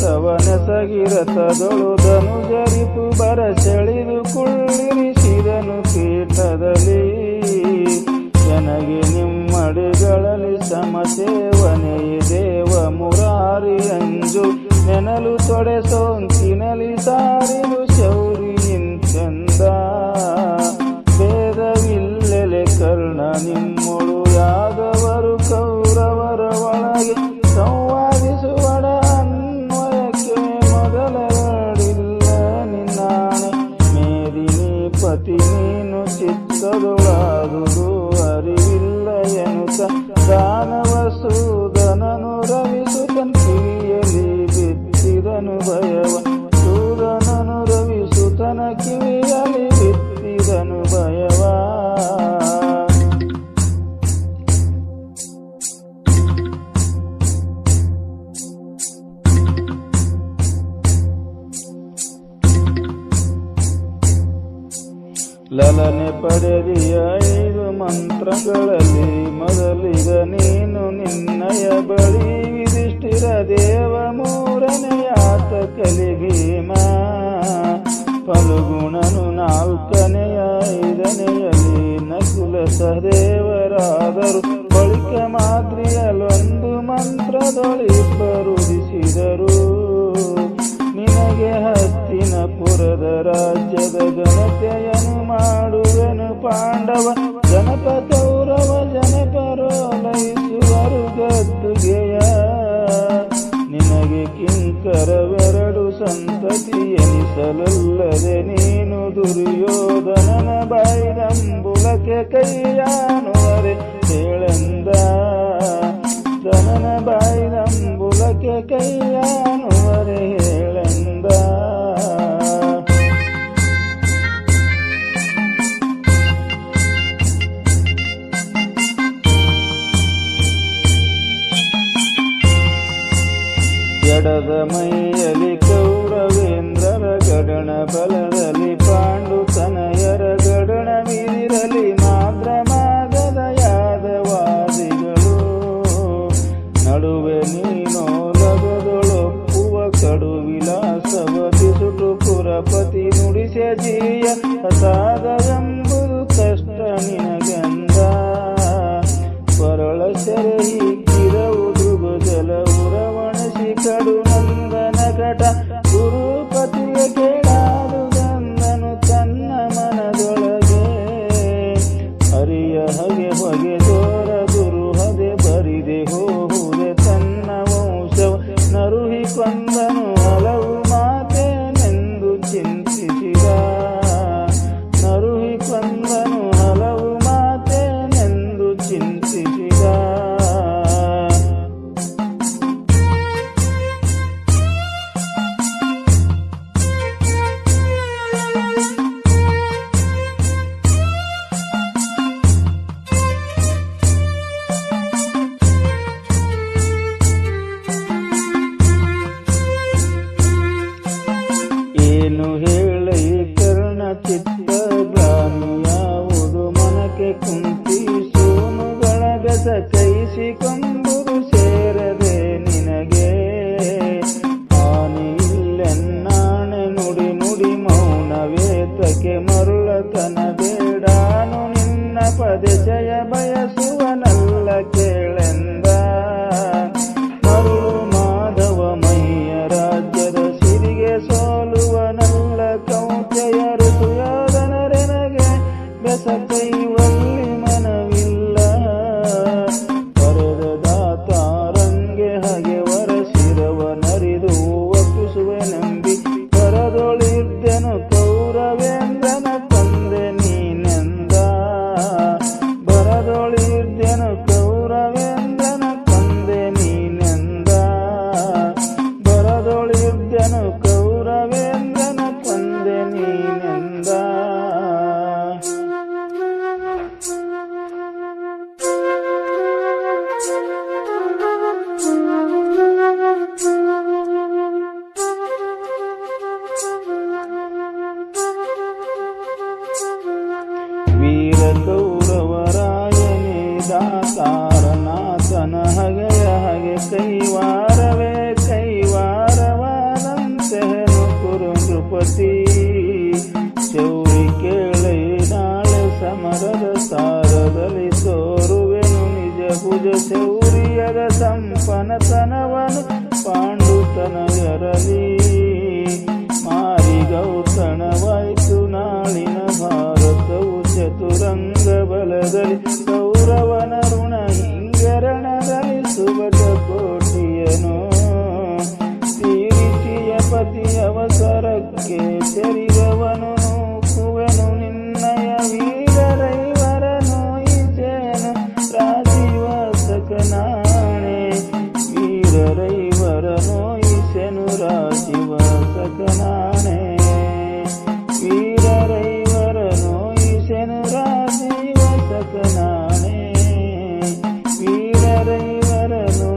ಸರಸವನೆಸಗಿರತದೊಳು ಧನುಜರಿಪು ಬರ ಸೆಳೆದು ಕುಳ್ಳಿರಿಸಿದನು ಪೀಠದಲ್ಲಿ. ನನಗೆ ನಿಮ್ಮಡಿಗಳಲ್ಲಿ ಸಮಸೇವನೆಯ ದೇವ. ಲಲನೆ ಪಡೆದಿಯ ಐದು ಮಂತ್ರಗಳಲ್ಲಿ ಮೊದಲಿಗ ನೀನು ನಿನ್ನಯ ಬಳಿ ವಿಧಿಷ್ಠಿರ ದೇವ ಮೂರನೆಯಾತ ಕಲಿ ಭೀಮ ಫಲಗುಣನು ನಾಲ್ಕನೆಯ ಐದನೆಯಲ್ಲಿ ನಕುಲ ಸಹದೇವರಾದರು. ಬಳಿಕ ಮಾದ್ರಿಯಲ್ಲೊಂದು ಮಂತ್ರದೊಳಿಬ್ಬರು ಉದಿಸಿದರು. ನಿನಗೆ ಹಸ್ತಿನಪುರದ ರಾಜ್ಯದ ಘನತೆಯನ್ನು ಪಾಂಡವ ಜನಪ ಕೌರವ ಜನಪರೋಲೈಸುವರು ಗದ್ದುಗೆಯ. ನಿನಗೆ ಕಿಂಕರವೆರಡು ಸಂತತಿ ಎನಿಸಲಲ್ಲದೆ ನೀನು ದುರ್ಯೋಧನನ ಬಾಯಿದಂಬುಲಕ್ಕೆ ಕೈಯಾನುವರೆ ಹೇಳೆಂದ ಧನನ ಬಾಯಿದಂಬುಲಕ್ಕೆ ಕೈಯಾನುವರೆ ಎಡದ ಮೈಯಲ್ಲಿ ಕೌರವೇಂದ್ರರ ಗಡಣ ಬಲದಲ್ಲಿ ಪಾಂಡು ತನಯರ ಗಡಣ ಮೀರಲಿ ಮಾತ್ರ ಮಾಗದ ಯಾದವಾದಿಗಳು. ನಡುವೆ ನೀನೋ ಲಗದೊಳೊಪ್ಪುವ ಕಡು ವಿಲಾಸವತಿ ಸುಟು ಪುರಪತಿ ನುಡಿಸ ಜೀಯ ಸಾಗರಂಬುದು ಕಷ್ಟ ನಿನಗಂದ. ಪರಳ ಸೆರೆ குருநாட குரு ಮನಕ್ಕೆ ಕುಂತಿ ಸೋನುಗಳ ಗಸ ಕೈಸಿಕೊಂಬುದು ಸೇರದೆ ನಿನಗೆ. ಹಾನಿ ಇಲ್ಲೆನ್ನಾಣೆ ನುಡಿ ನುಡಿ ಮೌನವೇತಕ್ಕೆ ಮರುಳತನ ಬೇಡಾನು ನಿನ್ನ ಪದಜಯ ಬಯಸುವನಲ್ಲ ಕೇಳೆಂದ suena ದಾಸಾರನಾಥನ ಹಗೆಯ ಹಗೆ ಕೈವಾರವೇ, ಕೈವಾರವಾದಂತೆ ಕುರು ನೃಪತಿ ಚೌರಿ ಕೇಳಿ ನಾಳೆ ಸಮರದ ಸಾರದಲ್ಲಿ ಸೋರುವೆನು ನಿಜ ಭುಜ ಚೌರಿಯರ ಸಂಪನತನವನು ಪಾಂಡುತನಗರಲಿ ಮಾರಿ ಗೌತಣವೈ ಶಿವ ಸಕನಾನೆ ವೀರರೈವರನು ಈಶನು ಶಿವ ಸಕನಾನೆ ವೀರರೈವರನು